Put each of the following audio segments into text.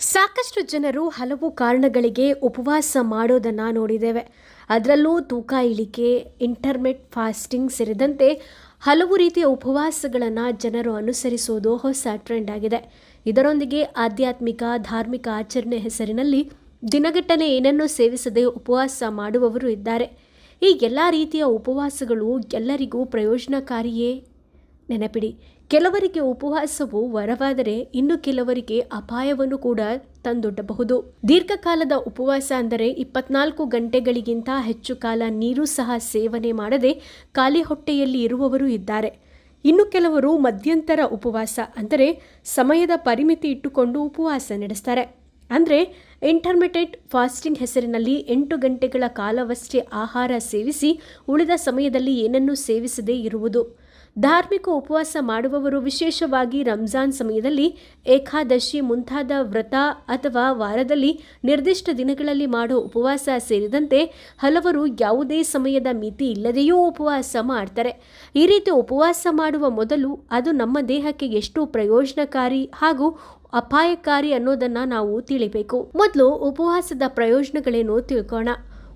ಸಾಕಷ್ಟು ಜನರು ಹಲವು ಕಾರಣಗಳಿಗೆ ಉಪವಾಸ ಮಾಡೋದನ್ನು ನೋಡಿದ್ದೇವೆ. ಅದರಲ್ಲೂ ತೂಕ ಇಳಿಕೆ ಇಂಟರ್ಮೆಟ್ ಫಾಸ್ಟಿಂಗ್ ಸೇರಿದಂತೆ ಹಲವು ರೀತಿಯ ಉಪವಾಸಗಳನ್ನು ಜನರು ಅನುಸರಿಸೋದು ಹೊಸ ಟ್ರೆಂಡ್ ಆಗಿದೆ. ಇದರೊಂದಿಗೆ ಆಧ್ಯಾತ್ಮಿಕ, ಧಾರ್ಮಿಕ ಆಚರಣೆ ಹೆಸರಿನಲ್ಲಿ ದಿನಗಟ್ಟನೆ ಏನನ್ನೂ ಸೇವಿಸದೆ ಉಪವಾಸ ಮಾಡುವವರು ಇದ್ದಾರೆ. ಈ ಎಲ್ಲ ರೀತಿಯ ಉಪವಾಸಗಳು ಎಲ್ಲರಿಗೂ ಪ್ರಯೋಜನಕಾರಿಯೇ? ನೆನಪಿಡಿ, ಕೆಲವರಿಗೆ ಉಪವಾಸವು ವರವಾದರೆ ಇನ್ನು ಕೆಲವರಿಗೆ ಅಪಾಯವನ್ನು ಕೂಡ ತಂದೊಡ್ಡಬಹುದು. ದೀರ್ಘಕಾಲದ ಉಪವಾಸ ಅಂದರೆ ಇಪ್ಪತ್ನಾಲ್ಕು ಗಂಟೆಗಳಿಗಿಂತ ಹೆಚ್ಚು ಕಾಲ ನೀರು ಸಹ ಸೇವನೆ ಮಾಡದೆ ಖಾಲಿ ಹೊಟ್ಟೆಯಲ್ಲಿ ಇರುವವರು ಇದ್ದಾರೆ. ಇನ್ನು ಕೆಲವರು ಮಧ್ಯಂತರ ಉಪವಾಸ ಅಂದರೆ ಸಮಯದ ಪರಿಮಿತಿ ಇಟ್ಟುಕೊಂಡು ಉಪವಾಸ ನಡೆಸ್ತಾರೆ. ಅಂದರೆ ಇಂಟರ್ಮಿಟೆಂಟ್ ಫಾಸ್ಟಿಂಗ್ ಹೆಸರಿನಲ್ಲಿ ಎಂಟು ಗಂಟೆಗಳ ಕಾಲವಷ್ಟೇ ಆಹಾರ ಸೇವಿಸಿ ಉಳಿದ ಸಮಯದಲ್ಲಿ ಏನನ್ನೂ ಸೇವಿಸದೇ ಇರುವುದು. ಧಾರ್ಮಿಕ ಉಪವಾಸ ಮಾಡುವವರು ವಿಶೇಷವಾಗಿ ರಂಜಾನ್ ಸಮಯದಲ್ಲಿ, ಏಕಾದಶಿ ಮುಂತಾದ ವ್ರತ ಅಥವಾ ವಾರದಲ್ಲಿ ನಿರ್ದಿಷ್ಟ ದಿನಗಳಲ್ಲಿ ಮಾಡೋ ಉಪವಾಸ ಸೇರಿದಂತೆ ಹಲವರು ಯಾವುದೇ ಸಮಯದ ಮಿತಿ ಇಲ್ಲದೆಯೂ ಉಪವಾಸ ಮಾಡ್ತಾರೆ. ಈ ರೀತಿ ಉಪವಾಸ ಮಾಡುವ ಮೊದಲು ಅದು ನಮ್ಮ ದೇಹಕ್ಕೆ ಎಷ್ಟು ಪ್ರಯೋಜನಕಾರಿ ಹಾಗೂ ಅಪಾಯಕಾರಿ ಅನ್ನೋದನ್ನ ನಾವು ತಿಳಿಬೇಕು. ಮೊದಲು ಉಪವಾಸದ ಪ್ರಯೋಜನಗಳೇನು ತಿಳ್ಕೋಣ.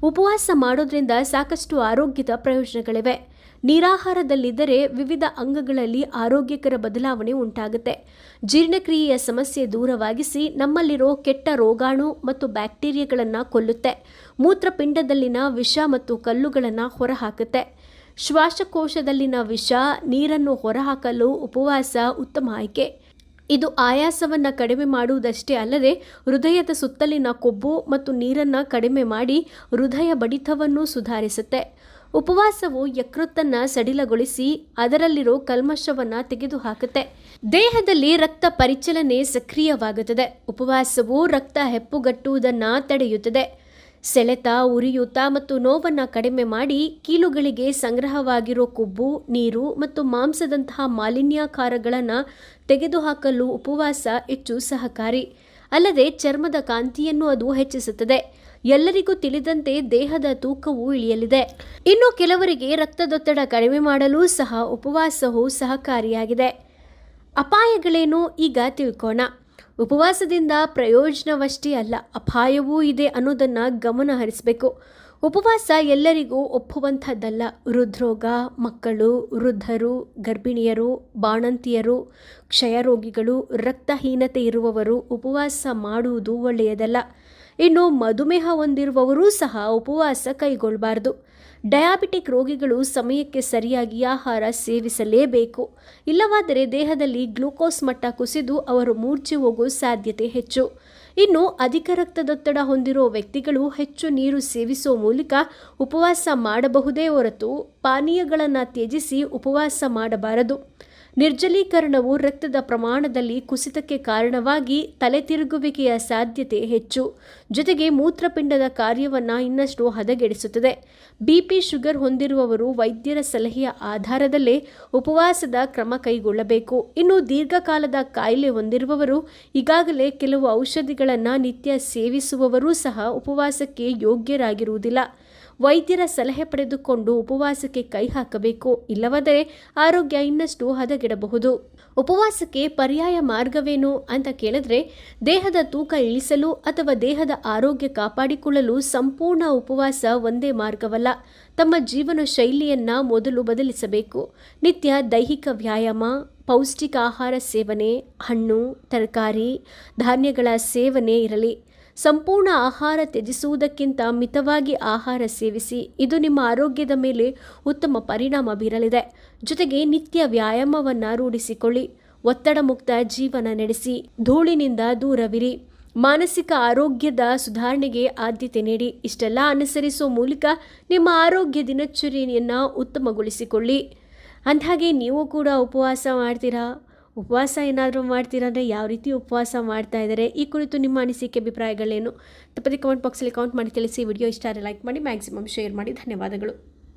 ಉಪವಾಸ ಮಾಡೋದ್ರಿಂದ ಸಾಕಷ್ಟು ಆರೋಗ್ಯದ ಪ್ರಯೋಜನಗಳಿವೆ. ನಿರಾಹಾರದಲ್ಲಿದ್ದರೆ ವಿವಿಧ ಅಂಗಗಳಲ್ಲಿ ಆರೋಗ್ಯಕರ ಬದಲಾವಣೆ ಉಂಟಾಗುತ್ತೆ. ಜೀರ್ಣಕ್ರಿಯೆಯ ಸಮಸ್ಯೆ ದೂರವಾಗಿಸಿ ನಮ್ಮಲ್ಲಿರೋ ಕೆಟ್ಟ ರೋಗಾಣು ಮತ್ತು ಬ್ಯಾಕ್ಟೀರಿಯಾಗಳನ್ನು ಕೊಲ್ಲುತ್ತೆ. ಮೂತ್ರಪಿಂಡದಲ್ಲಿನ ವಿಷ ಮತ್ತು ಕಲ್ಲುಗಳನ್ನು ಹೊರಹಾಕುತ್ತೆ. ಶ್ವಾಸಕೋಶದಲ್ಲಿನ ವಿಷ, ನೀರನ್ನು ಹೊರಹಾಕಲು ಉಪವಾಸ ಉತ್ತಮ ಆಯ್ಕೆ. ಇದು ಆಯಾಸವನ್ನು ಕಡಿಮೆ ಮಾಡುವುದಷ್ಟೇ ಅಲ್ಲದೆ ಹೃದಯದ ಸುತ್ತಲಿನ ಕೊಬ್ಬು ಮತ್ತು ನೀರನ್ನು ಕಡಿಮೆ ಮಾಡಿ ಹೃದಯ ಬಡಿತವನ್ನು ಸುಧಾರಿಸುತ್ತೆ. ಉಪವಾಸವು ಯಕೃತ್ತನ್ನು ಸಡಿಲಗೊಳಿಸಿ ಅದರಲ್ಲಿರೋ ಕಲ್ಮಶವನ್ನು ತೆಗೆದುಹಾಕುತ್ತೆ. ದೇಹದಲ್ಲಿ ರಕ್ತ ಪರಿಚಲನೆ ಸಕ್ರಿಯವಾಗುತ್ತದೆ. ಉಪವಾಸವು ರಕ್ತ ಹೆಪ್ಪುಗಟ್ಟುವುದನ್ನು ತಡೆಯುತ್ತದೆ. ಸೆಳೆತ, ಉರಿಯೂತ ಮತ್ತು ನೋವನ್ನು ಕಡಿಮೆ ಮಾಡಿ ಕೀಲುಗಳಿಗೆ ಸಂಗ್ರಹವಾಗಿರೋ ಕೊಬ್ಬು, ನೀರು ಮತ್ತು ಮಾಂಸದಂತಹ ಮಾಲಿನ್ಯಕಾರಗಳನ್ನು ತೆಗೆದುಹಾಕಲು ಉಪವಾಸ ಹೆಚ್ಚು ಸಹಕಾರಿ. ಅಲ್ಲದೆ ಚರ್ಮದ ಕಾಂತಿಯನ್ನು ಅದು ಹೆಚ್ಚಿಸುತ್ತದೆ. ಎಲ್ಲರಿಗೂ ತಿಳಿದಂತೆ ದೇಹದ ತೂಕವು ಇಳಿಯಲಿದೆ. ಇನ್ನು ಕೆಲವರಿಗೆ ರಕ್ತದೊತ್ತಡ ಕಡಿಮೆ ಮಾಡಲು ಸಹ ಉಪವಾಸವು ಸಹಕಾರಿಯಾಗಿದೆ. ಅಪಾಯಗಳೇನು ಈಗ ತಿಳ್ಕೋಣ. ಉಪವಾಸದಿಂದ ಪ್ರಯೋಜನವಷ್ಟೇ ಅಲ್ಲ, ಅಪಾಯವೂ ಇದೆ ಅನ್ನೋದನ್ನು ಗಮನ ಹರಿಸಬೇಕು. ಉಪವಾಸ ಎಲ್ಲರಿಗೂ ಒಪ್ಪುವಂಥದ್ದಲ್ಲ. ಹೃದ್ರೋಗ, ಮಕ್ಕಳು, ವೃದ್ಧರು, ಗರ್ಭಿಣಿಯರು, ಬಾಣಂತಿಯರು, ಕ್ಷಯರೋಗಿಗಳು, ರಕ್ತಹೀನತೆ ಇರುವವರು ಉಪವಾಸ ಮಾಡುವುದು ಒಳ್ಳೆಯದಲ್ಲ. ಇನ್ನು ಮಧುಮೇಹ ಹೊಂದಿರುವವರೂ ಸಹ ಉಪವಾಸ ಕೈಗೊಳ್ಳಬಾರದು. ಡಯಾಬಿಟಿಕ್ ರೋಗಿಗಳು ಸಮಯಕ್ಕೆ ಸರಿಯಾಗಿ ಆಹಾರ ಸೇವಿಸಲೇಬೇಕು. ಇಲ್ಲವಾದರೆ ದೇಹದಲ್ಲಿ ಗ್ಲೂಕೋಸ್ ಮಟ್ಟ ಕುಸಿದು ಅವರು ಮೂರ್ಛೆ ಹೋಗುವ ಸಾಧ್ಯತೆ ಹೆಚ್ಚು. ಇನ್ನು ಅಧಿಕ ರಕ್ತದೊತ್ತಡ ಹೊಂದಿರುವ ವ್ಯಕ್ತಿಗಳು ಹೆಚ್ಚು ನೀರು ಸೇವಿಸುವ ಮೂಲಕ ಉಪವಾಸ ಮಾಡಬಹುದೇ ಹೊರತು ಪಾನೀಯಗಳನ್ನು ತ್ಯಜಿಸಿ ಉಪವಾಸ ಮಾಡಬಾರದು. ನಿರ್ಜಲೀಕರಣವು ರಕ್ತದ ಪ್ರಮಾಣದಲ್ಲಿ ಕುಸಿತಕ್ಕೆ ಕಾರಣವಾಗಿ ತಲೆ ತಿರುಗುವಿಕೆಯ ಸಾಧ್ಯತೆ ಹೆಚ್ಚು. ಜೊತೆಗೆ ಮೂತ್ರಪಿಂಡದ ಕಾರ್ಯವನ್ನು ಇನ್ನಷ್ಟು ಹದಗೆಡಿಸುತ್ತದೆ. ಬಿಪಿ ಶುಗರ್ ಹೊಂದಿರುವವರು ವೈದ್ಯರ ಸಲಹೆಯ ಆಧಾರದಲ್ಲೇ ಉಪವಾಸದ ಕ್ರಮ ಕೈಗೊಳ್ಳಬೇಕು. ಇನ್ನು ದೀರ್ಘಕಾಲದ ಕಾಯಿಲೆ ಹೊಂದಿರುವವರು ಈಗಾಗಲೇ ಕೆಲವು ಔಷಧಿಗಳನ್ನು ನಿತ್ಯ ಸೇವಿಸುವವರೂ ಸಹ ಉಪವಾಸಕ್ಕೆ ಯೋಗ್ಯರಾಗಿರುವುದಿಲ್ಲ. ವೈದ್ಯರ ಸಲಹೆ ಪಡೆದುಕೊಂಡು ಉಪವಾಸಕ್ಕೆ ಕೈ ಹಾಕಬೇಕು. ಇಲ್ಲವಾದರೆ ಆರೋಗ್ಯ ಇನ್ನಷ್ಟು ಹದಗೆಡಬಹುದು. ಉಪವಾಸಕ್ಕೆ ಪರ್ಯಾಯ ಮಾರ್ಗವೇನು ಅಂತ ಕೇಳಿದ್ರೆ, ದೇಹದ ತೂಕ ಇಳಿಸಲು ಅಥವಾ ದೇಹದ ಆರೋಗ್ಯ ಕಾಪಾಡಿಕೊಳ್ಳಲು ಸಂಪೂರ್ಣ ಉಪವಾಸ ಒಂದೇ ಮಾರ್ಗವಲ್ಲ. ತಮ್ಮ ಜೀವನ ಶೈಲಿಯನ್ನ ಮೊದಲು ಬದಲಿಸಬೇಕು. ನಿತ್ಯ ದೈಹಿಕ ವ್ಯಾಯಾಮ, ಪೌಷ್ಟಿಕ ಆಹಾರ ಸೇವನೆ, ಹಣ್ಣು, ತರಕಾರಿ, ಧಾನ್ಯಗಳ ಸೇವನೆ ಇರಲಿ. ಸಂಪೂರ್ಣ ಆಹಾರ ತ್ಯಜಿಸುವುದಕ್ಕಿಂತ ಮಿತವಾಗಿ ಆಹಾರ ಸೇವಿಸಿ, ಇದು ನಿಮ್ಮ ಆರೋಗ್ಯದ ಮೇಲೆ ಉತ್ತಮ ಪರಿಣಾಮ ಬೀರಲಿದೆ. ಜೊತೆಗೆ ನಿತ್ಯ ವ್ಯಾಯಾಮವನ್ನು ರೂಢಿಸಿಕೊಳ್ಳಿ. ಒತ್ತಡ ಮುಕ್ತ ಜೀವನ ನಡೆಸಿ, ಧೂಳಿನಿಂದ ದೂರವಿರಿ. ಮಾನಸಿಕ ಆರೋಗ್ಯದ ಸುಧಾರಣೆಗೆ ಆದ್ಯತೆ ನೀಡಿ, ಇಷ್ಟೆಲ್ಲ ಅನುಸರಿಸುವ ಮೂಲಕ ನಿಮ್ಮ ಆರೋಗ್ಯ ದಿನಚರಿಯನ್ನು ಉತ್ತಮಗೊಳಿಸಿಕೊಳ್ಳಿ. ಅಂದಹಾಗೆ, ನೀವು ಕೂಡ ಉಪವಾಸ ಮಾಡ್ತೀರಾ? ಉಪವಾಸ ಏನಾದರೂ ಮಾಡ್ತೀರಾ ಅಂದರೆ ಯಾವ ರೀತಿ ಉಪವಾಸ ಮಾಡ್ತಾ ಇದ್ದಾರೆ? ಈ ಕುರಿತು ನಿಮ್ಮ ಅನಿಸಿಕೆ, ಅಭಿಪ್ರಾಯಗಳೇನು? ತಪ್ಪದೆ ಕಮೆಂಟ್ ಬಾಕ್ಸಲ್ಲಿ ಕಮೆಂಟ್ ಮಾಡಿ ತಿಳಿಸಿ. ವಿಡಿಯೋ ಇಷ್ಟ ಆದರೆ ಲೈಕ್ ಮಾಡಿ ಮ್ಯಾಕ್ಸಿಮಮ್ ಶೇರ್ ಮಾಡಿ. ಧನ್ಯವಾದಗಳು.